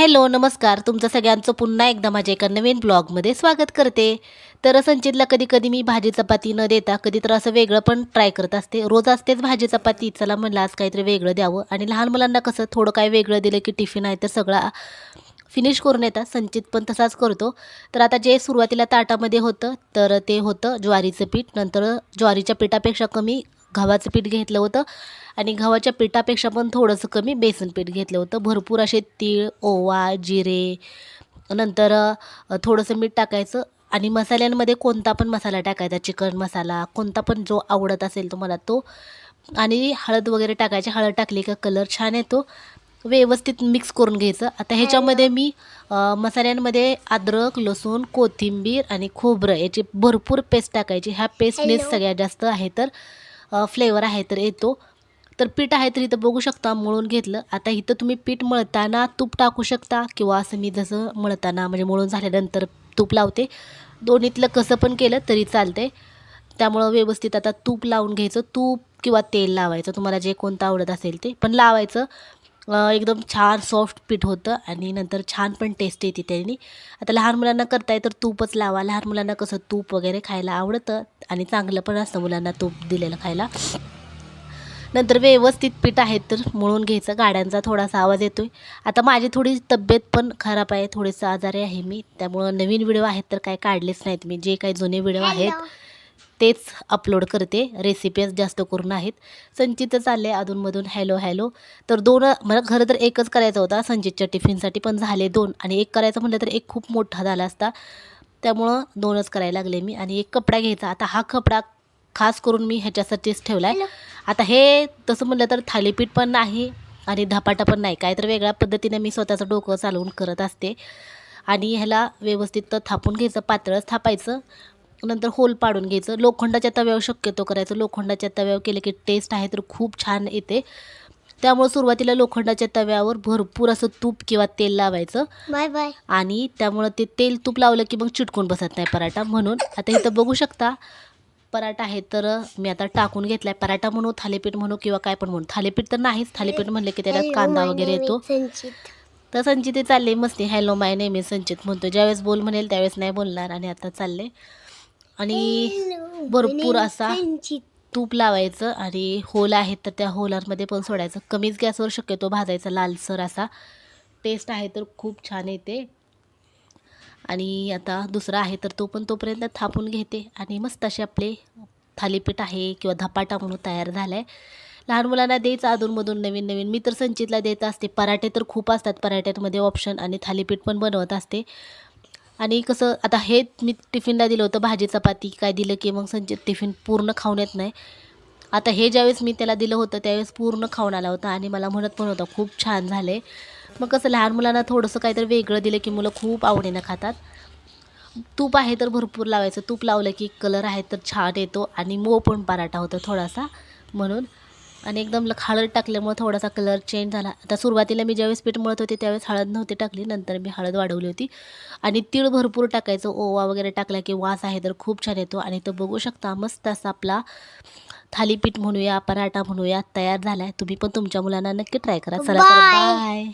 Hello नमस्कार. तुमचं सगळ्यांचं पुन्हा एकदा माझ्या एका नवीन ब्लॉगमध्ये स्वागत करते. तर संचितला कधी कधी मी भाजी चपाती न देता कधी तर असं वेगळं पण ट्राय करत असते. रोज असतेच भाजी चपाती. चला म्हणलं आज काहीतरी वेगळं द्यावं. आणि लहान मुलांना कसं थोडं काय वेगळं दिलं की टिफिन आहे तर सगळा फिनिश करून येतात. संचित पण तसाच करतो. तर आता जे सुरुवातीला ताटामध्ये होतं तर ते होतं ज्वारीचं पीठ. नंतर ज्वारीच्या पिठापेक्षा कमी गव्हाचं पीठ घेतलं होतं. आणि गव्हाच्या पिठापेक्षा पण थोडंसं कमी बेसन पीठ घेतलं होतं. भरपूर असे तीळ ओवा जिरे नंतर थोडंसं मीठ टाकायचं. आणि मसाल्यांमध्ये कोणता पण मसाला टाकायचा चिकन मसाला कोणता पण जो आवडत असेल तुम्हाला तो. आणि हळद वगैरे टाकायची. हळद टाकली का कलर छान येतो. व्यवस्थित मिक्स करून घ्यायचं. आता ह्याच्यामध्ये मी मसाल्यांमध्ये अद्रक लसूण कोथिंबीर आणि खोबरं याची भरपूर पेस्ट टाकायची. ह्या Hello. सगळ्यात जास्त आहे तर फ्लेवर आहे तर येतो. तर पीठ आहे तर इथं बघू शकता मळून घेतलं. आता इथं तुम्ही पीठ मळताना तूप टाकू शकता किंवा असं मी जसं मळताना म्हणजे मळून झाल्यानंतर तूप लावते. दोन्हीतलं कसं पण केलं तरी चालते त्यामुळं व्यवस्थित आता तूप लावून घ्यायचं. तूप किंवा तेल लावायचं. तुम्हाला जे कोणतं आवडत असेल ते. पण लावायचं. एकदम छान सॉफ्ट पीठ होतं आणि नंतर छान पण टेस्ट येते त्याने. आता लहान मुलांना करताय तर तूपच लावा. लहान मुलांना कसं तूप वगैरे खायला आवडतं आणि चांगलं पण असतं मुलांना तूप दिलेलं खायला. नंतर व्यवस्थित पीठ आहे तर मळून घ्यायचं. गाड्यांचा थोडासा आवाज येतोय. आता माझी थोडी तब्येत पण खराब आहे. थोडीसं आजारी आहे मी. त्यामुळं नवीन व्हिडिओ आहेत तर काय काढलेच नाहीत मी. जे काही जुने व्हिडिओ आहेत तेच अपलोड करते. रेसिपीज जास्त करून आहेत. संचित चालले अधूनमधून. हॅलो हॅलो तर दोन मला खरं तर एकच करायचा होता. संचितच्या टिफिनसाठी पण झाले दोन. आणि एक करायचं म्हटलं तर एक खूप मोठा झाला असता. त्यामुळं दोनच करायला लागले मी. आणि एक कपडा घ्यायचा. आता हा कपडा खास करून मी ह्याच्यासाठीच ठेवला आहे आता हे तसं म्हटलं तर थालीपीठ पण नाही आणि धपाटा पण नाही. काय तर वेगळ्या पद्धतीने मी स्वतःचं डोकं चालवून करत असते. आणि ह्याला व्यवस्थित थापून घ्यायचं. पातळच थापायचं. नंतर होल पाडून घ्यायचं. लोखंडाच्या तव्यावर शक्यतो करायचं. लोखंडाच्या तव्यावर केलं की टेस्ट आहे तर खूप छान येते. त्यामुळे सुरुवातीला लोखंडाच्या तव्यावर भरपूर असं तूप किंवा तेल लावायचं. Bye bye. आणि त्यामुळं ते तेल तूप लावलं की मग चिटकून बसत नाही पराठा. म्हणून आता इथं बघू शकता पराठा आहे तर मी आता टाकून घेतलाय. पराठा म्हणू थालीपीठ म्हणू किंवा काय पण म्हणू. थालीपीठ तर नाहीच. थालीपीठ म्हणलं की त्याच्यात कांदा वगैरे येतो. तर संचित हे चालले मस्ती. हॅलो माय नेहमी संचित म्हणतो ज्यावेळेस बोल म्हणेल त्यावेळेस नाही बोलणार आणि आता चालले. आणि भरपूर असा तूप लावायचं आणि होल आहेत तर त्या होलांमध्ये पण सोडायचं. कमीच गॅसवर शक्यतो भाजायचा लालसर असा. टेस्ट आहे तर खूप छान येते. आणि आता दुसरा आहे तर तो पण तोपर्यंत थापून घेते. आणि मस्त असे आपले थालीपीठ आहे किंवा धपाटा म्हणून तयार झाला आहे लहान मुलांना द्यायचं अधूनमधून नवीन नवीन. मी तर संचितला देत असते. पराठे तर खूप असतात पराठ्यांमध्ये ऑप्शन आणि थालीपीठ पण बनवत असते. आणि कसं आता हे मी टिफिनला दिलं होतं भाजी चपाती काय दिलं की मग संचित टिफिन पूर्ण खाऊन येत नाही. आता हे ज्यावेळेस मी त्याला दिलं होतं त्यावेळेस पूर्ण खाऊन आला होता आणि मला म्हणत पण होता खूप छान झाले. मग कसं लहान मुलांना थोडंसं काहीतरी वेगळं दिलं की मुलं खूप आवडीनं खातात. तूप आहे तर भरपूर लावायचं. तूप लावलं की कलर आहे तर छान येतो आणि मो पण पराठा होतो थोडासा म्हणून. आणि एकदम ल- हळद टाकल्यामुळे थोडासा कलर चेंज झाला. आता सुरुवातीला मी ज्यावेळेस पीठ मळत होते त्यावेळेस हळद नव्हती टाकली. नंतर मी हळद वाढवली होती. आणि तीळ भरपूर टाकायचं. ओवा वगैरे टाकला की वास आहे तर खूप छान येतो. आणि तो बघू शकता मस्त असा आपला थालीपीठ म्हणूया पराठा म्हणूया तयार झाला आहे तुम्ही पण तुमच्या मुलांना नक्की ट्राय करा. चला. बाय